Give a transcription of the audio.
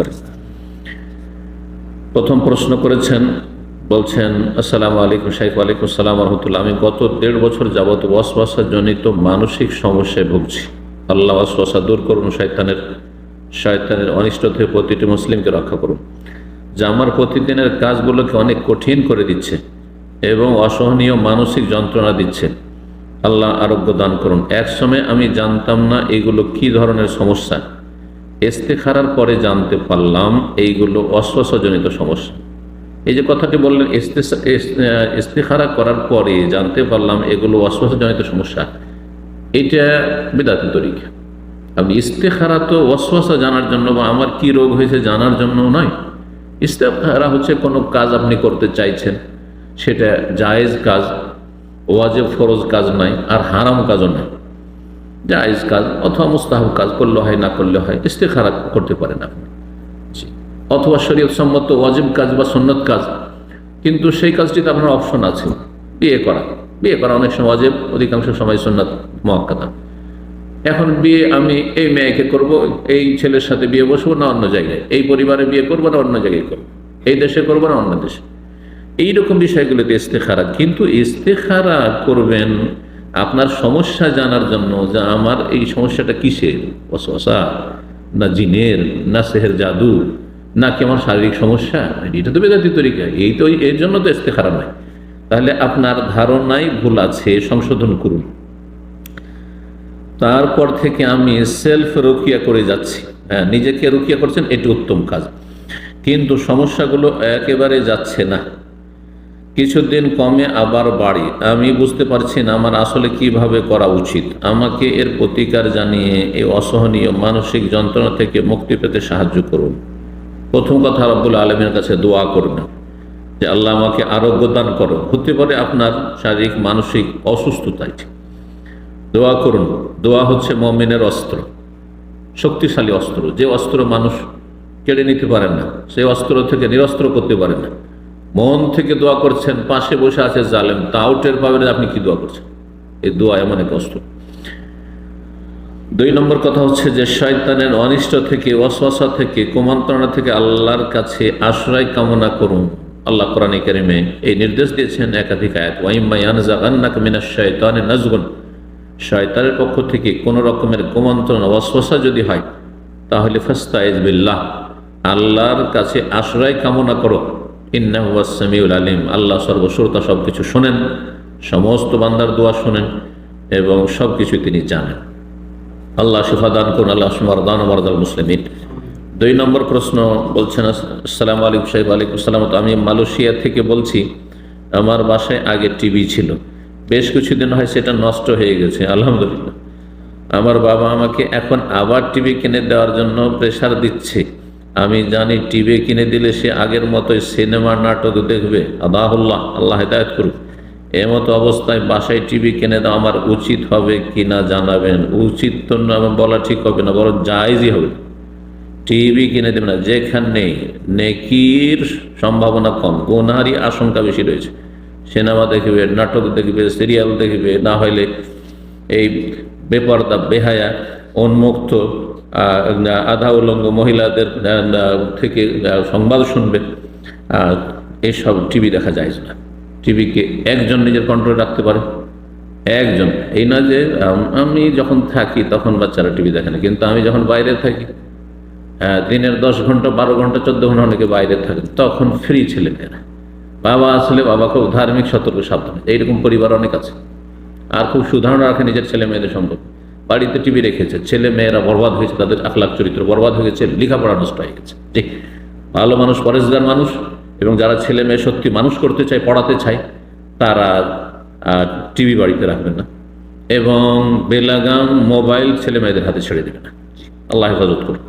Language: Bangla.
করে। প্রথম প্রশ্ন করেছেন, বলছেন, আসসালামু আলাইকুম শাইখ, ওয়ালাইকুম আসসালাম রহমতুল্লাহ। আমি গত দেড় বছর যাবত জনিত মানসিক সমস্যায় ভুগছি। আল্লাহ ওয়াসওয়াসা দূর করুন, শয়তানের শয়তানের অনিষ্ট থেকে প্রতিটি মুসলিমকে রক্ষা করুন। যা আমার প্রতিদিনের কাজগুলোকে অনেক কঠিন করে দিচ্ছে এবং অসহনীয় মানসিক যন্ত্রণা দিচ্ছে। আল্লাহ আরোগ্য দান করুন। এক সময় আমি জানতাম না এগুলো কি ধরনের সমস্যা। ইস্তেখারার পরে জানতে পারলাম এইগুলো অশ্বাসজনিত সমস্যা। এই যে কথাটি বললেন ইস্তেখারা করার পরে জানতে পারলাম এগুলো অশ্বাসজনিত সমস্যা। এটা বিদাতি তরিকা। আপনি ইস্তেখারা তো অশ্বাসা জানার জন্য বা আমার কি রোগ হয়েছে জানার জন্য নয়। ইস্তেখারা হচ্ছে কোনো কাজ আপনি করতে চাইছেন, সেটা জায়েজ কাজ, ওয়াজেব ফরজ কাজ নাই আর হারাম কাজও নাই জায়েজ কাজ অথবা মুস্তাহাব কাজ করলে হয়, না করলে হয় ইস্তেখারা করতে পারেন আপনি। অথবা শরীয়ত সম্মত ওয়াজিব কাজ বা সন্ন্যত কাজ। কিন্তু সেই কাজটিতে আপনার অপশন আছে। বিয়ে করা। বিয়ে করা অনেক সময় ওয়াজিব, অধিকাংশ সময় সন্ন্যত মহাক্কাদা এখন বিয়ে আমি এই মেয়েকে করব, এই ছেলের সাথে বিয়ে বসবো না অন্য জায়গায়? এই পরিবারে বিয়ে করব না অন্য জায়গায় করব? এই দেশে করব না অন্য দেশে? এইরকম বিষয়গুলোতে ইস্তেখারা কিন্তু ইস্তেখারা করবেন আপনার সমস্যা জানার জন্য যে আমার এই সমস্যাটা কিসের? অসা না জিনের, না সেহের জাদু, না কি আমার শারীরিক সমস্যা? এটা তো বেদাতি তরিকা। এই তো, এর জন্য তো ইস্তেখারা নয় তাহলে আপনার ধারণাই ভুল আছে, সংশোধন করুন। তারপর থেকে আমি সেলফ রুকিয়া করে যাচ্ছি। হ্যাঁ নিজেকে রুকিয়া করছেন, এটি উত্তম কাজ। কিন্তু সমস্যাগুলো একেবারে যাচ্ছে না। কিছুদিন কমে আবার বাড়ি। আমি বুঝতে পারছি না আমার আসলে কীভাবে করা উচিত। আমাকে এর প্রতিকার জানিয়ে এই অসহনীয় মানসিক যন্ত্রণা থেকে মুক্তি পেতে সাহায্য করুন। প্রথম কথা, রব্বুল আলমের কাছে দোয়া করবেন যে আল্লাহ আমাকে আরোগ্য দান করো হতে পারে আপনার শারীরিক, মানসিক অসুস্থতায়। দোয়া করুন। দোয়া হচ্ছে মমিনের অস্ত্র। শক্তিশালী অস্ত্র। যে অস্ত্র মানুষ কেড়ে নিতে পারে না, সেই অস্ত্র থেকে নিরস্ত্র করতে পারে না। মন থেকে দোয়া করছেন, পাশে বসে আছে জালেম, তাও টের পাবেন আপনি কি দোয়া করছেন। এই দোয়া এমন এক অস্ত্র। দুই নম্বর কথা হচ্ছে যে, শয়তানের অনিষ্ট থেকে অশ্বাসা থেকে, কুমন্ত্রণা থেকে আল্লাহর কাছে আশ্রয় কামনা করুন। আল্লাহ কোরআন কারিমে এই নির্দেশ দিয়েছেন একাধিক শয়তানের পক্ষ থেকে কোন রকমের কুমন্ত্রণা অশ্বাসা যদি হয়, তাহলে বিল্লাহ, আল্লাহর কাছে আশ্রয় কামনা করো। ইন্নাহুয়াসামিউল আলিম। আল্লাহ সর্বশ্রোতা সব কিছু শোনেন, সমস্ত বান্দার দোয়া শোনেন এবং সব কিছু তিনি জানেন। আল্লাহ শিফা দান করুন, আল্লাহ মারদান মারদাল মুসলিমিন। দুই নম্বর প্রশ্ন বলছেন, আসসালামু আলাইকুম সাহেব আলাইকুম সালাম আমি মালয়েশিয়া থেকে বলছি, আমার বাসায় আগে টিভি ছিল। বেশ কিছুদিন হয় সেটা নষ্ট হয়ে গেছে, আলহামদুলিল্লাহ। আমার বাবা আমাকে এখন আবার টিভি কিনে দেওয়ার জন্য প্রেশার দিচ্ছে। আমি জানি টিভি কিনে দিলে সে আগের মতোই সিনেমা, নাটক দেখবে। আদাহুল্লাহ আল্লাহ হেদায়ত করুক। এমতো অবস্থায় বাসায় টিভি কিনে দেওয়া আমার উচিত হবে কি না জানাবেন। উচিত তো না বলা ঠিক হবে না, বরং জায়জই হবে। টিভি কিনে দেবে না, যেখানে নেকির সম্ভাবনা কম গোনারই আশঙ্কা বেশি রয়েছে। সিনেমা দেখবে, নাটক দেখবে, সিরিয়াল দেখবে, না হইলে এই বেপর্দা, বেহায়া, উন্মুক্ত আধা উলঙ্গ মহিলাদের থেকে সংবাদ শুনবে। এসব টিভি দেখা যায় না। টিভিকে একজন নিজের কন্ট্রোল রাখতে পারে। একজন। এই না যে, আমি যখন থাকি তখন বাচ্চারা টিভি দেখে না, কিন্তু আমি যখন বাইরে থাকি দিনের দশ ঘণ্টা, বারো ঘণ্টা, চোদ্দ ঘণ্টা অনেকে বাইরে থাকে, তখন ফ্রি ছেলে মেয়েরা বাবা আসলে বাবা খুব ধার্মিক, সতর্ক, সাবধানে। এইরকম পরিবার অনেক আছে। আর খুব সুধারণা রাখে নিজের ছেলে মেয়েদের সম্পর্কে। বাড়িতে টিভি রেখেছে, ছেলে মেয়েরা বরবাদ হয়েছে, তাদের আখলাখ চরিত্র বরবাদ হয়ে গেছে, লেখাপড়া নষ্ট হয়ে গেছে। ঠিক, ভালো মানুষ, পরেশগার মানুষ, এবং যারা ছেলে মেয়ে সত্যি মানুষ করতে চায়, পড়াতে চায়, তারা টিভি বাড়িতে রাখবেন না। এবং বেলাগাম মোবাইল ছেলে মেয়েদের হাতে ছেড়ে দেবে না। আল্লাহ হেফাজত করুন।